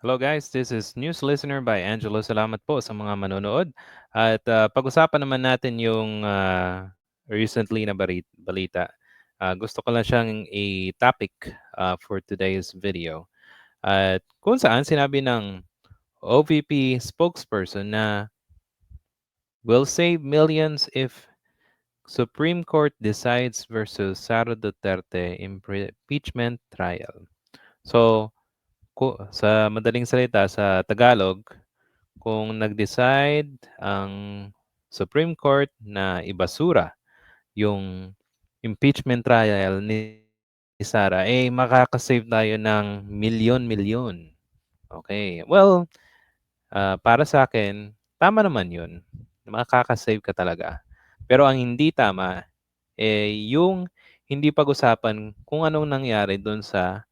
Hello guys, this is News Listener by Angelo. Salamat po sa mga manonood. At uh, pag-usapan naman natin yung uh, recently na balita. Uh, gusto ko lang siyang i-topic uh, for today's video. At kung saan sinabi ng OVP spokesperson na will save millions if Supreme Court decides versus Sara Duterte impeachment trial. So, ko sa madaling salita sa Tagalog, kung nag-decide ang Supreme Court na ibasura yung impeachment trial ni Sara, eh makakasave tayo ng milyon-milyon. Okay. Well, uh, para sa akin, tama naman yun. Makakasave ka talaga. Pero ang hindi tama, eh yung hindi pag-usapan kung anong nangyari doon sa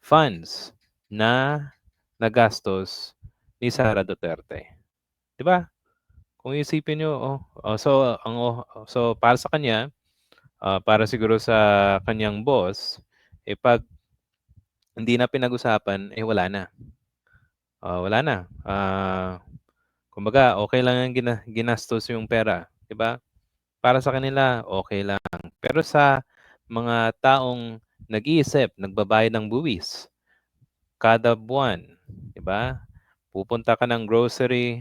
funds na nagastos ni Sara Duterte. 'Di ba? Kung isipin niyo, oh, oh so ang oh, so para sa kanya, uh, para siguro sa kanyang boss, eh pag hindi na pinag-usapan, eh wala na. Uh, wala na. Uh, kumbaga, okay lang ang gina, ginastos yung pera, 'di ba? Para sa kanila, okay lang. Pero sa mga taong nag-iisip, nagbabayad ng buwis, kada buwan, 'di ba? Pupunta ka ng grocery,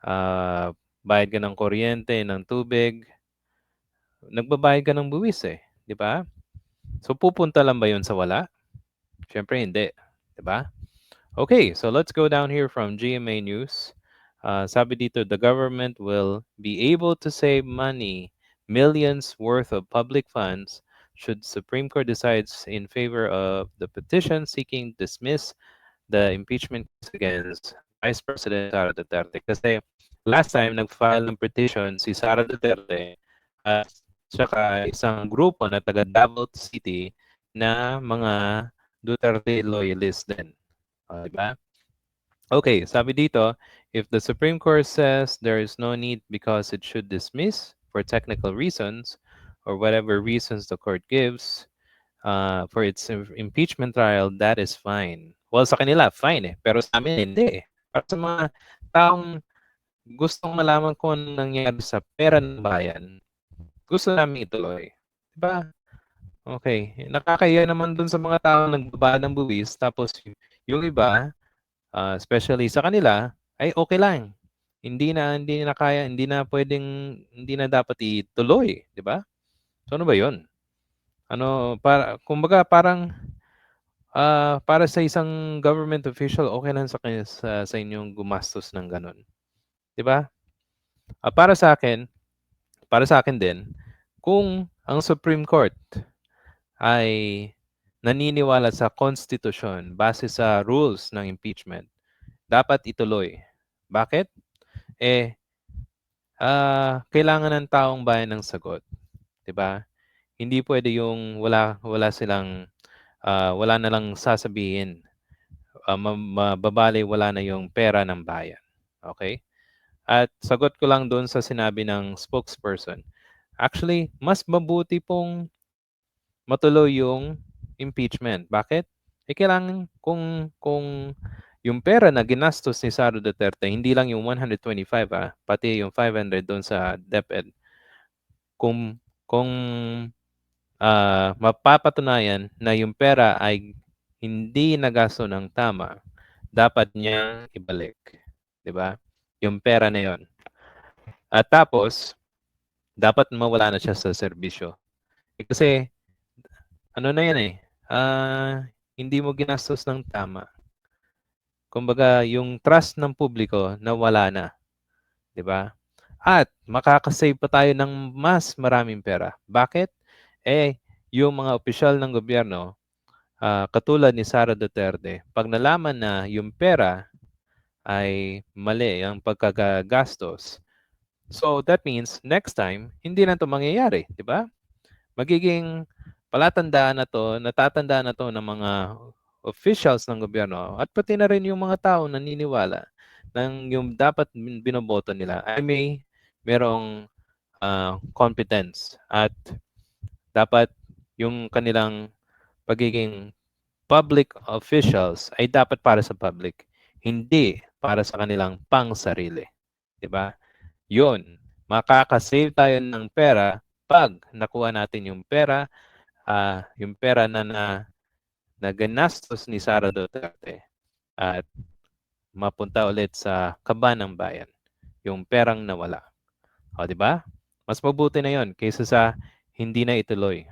uh, bayad ka ng kuryente, ng tubig. Nagbabayad ka ng buwis eh, 'di ba? So pupunta lang ba 'yun sa wala? Syempre hindi, 'di ba? Okay, so let's go down here from GMA News. Uh, sabi dito, the government will be able to save money, millions worth of public funds should Supreme Court decides in favor of the petition seeking dismiss the impeachment against Vice President Sara Duterte. Kasi last time nag-file ng petition si Sara Duterte at saka isang grupo na taga Davao City na mga Duterte loyalists din. Uh, diba? Okay, sabi dito, if the Supreme Court says there is no need because it should dismiss for technical reasons, or whatever reasons the court gives uh, for its impeachment trial, that is fine. Well, sa kanila, fine eh. Pero sa amin, hindi eh. Para sa mga taong gustong malaman kung ano nangyari sa pera ng bayan, gusto namin ituloy. Diba? Okay. Nakakaya naman dun sa mga taong nagbaba ng buwis, tapos yung iba, uh, especially sa kanila, ay okay lang. Hindi na hindi na kaya, hindi na pwedeng hindi na dapat ituloy, 'di ba? So ano ba 'yon? Ano para kumbaga parang uh, para sa isang government official okay lang sa kanya sa, sa inyong gumastos ng ganun. 'Di ba? Uh, para sa akin, para sa akin din, kung ang Supreme Court ay naniniwala sa constitution base sa rules ng impeachment, dapat ituloy. Bakit? Eh, uh, kailangan ng taong bayan ng sagot. 'Di ba? Hindi pwede yung wala wala silang uh, wala na lang sasabihin. Uh, mababali wala na yung pera ng bayan. Okay? At sagot ko lang doon sa sinabi ng spokesperson. Actually, mas mabuti pong matuloy yung impeachment. Bakit? Eh kailangan kung kung yung pera na ginastos ni Sara Duterte, hindi lang yung 125 ah, pati yung 500 doon sa DepEd. Kung kung uh, mapapatunayan na yung pera ay hindi nagasto ng tama, dapat niyang ibalik. 'Di ba? Yung pera na 'yon. At tapos, dapat mawala na siya sa serbisyo. Eh, kasi, ano na yan eh, uh, hindi mo ginastos ng tama. Kumbaga, yung trust ng publiko nawala na. 'Di ba? At makakasave pa tayo ng mas maraming pera. Bakit? Eh, yung mga opisyal ng gobyerno, uh, katulad ni Sara Duterte, pag nalaman na yung pera ay mali ang pagkagagastos, so that means next time, hindi na ito mangyayari, di ba? Magiging palatandaan na to, natatandaan na to ng mga officials ng gobyerno at pati na rin yung mga tao naniniwala ng yung dapat binoboto nila ay may merong uh, competence at dapat yung kanilang pagiging public officials ay dapat para sa public. hindi para sa kanilang pangsarili. 'Di ba? 'Yun, makaka-save tayo ng pera pag nakuha natin yung pera, ah, yung pera na na na ginastos ni Sara Duterte at mapunta ulit sa kaban ng bayan, yung perang nawala. O, 'di ba? Mas mabuti na 'yon kaysa sa hindi na ituloy.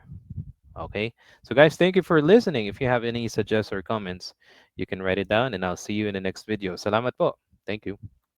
Okay? So guys, thank you for listening. If you have any suggestions or comments, you can write it down and I'll see you in the next video. Salamat po. Thank you.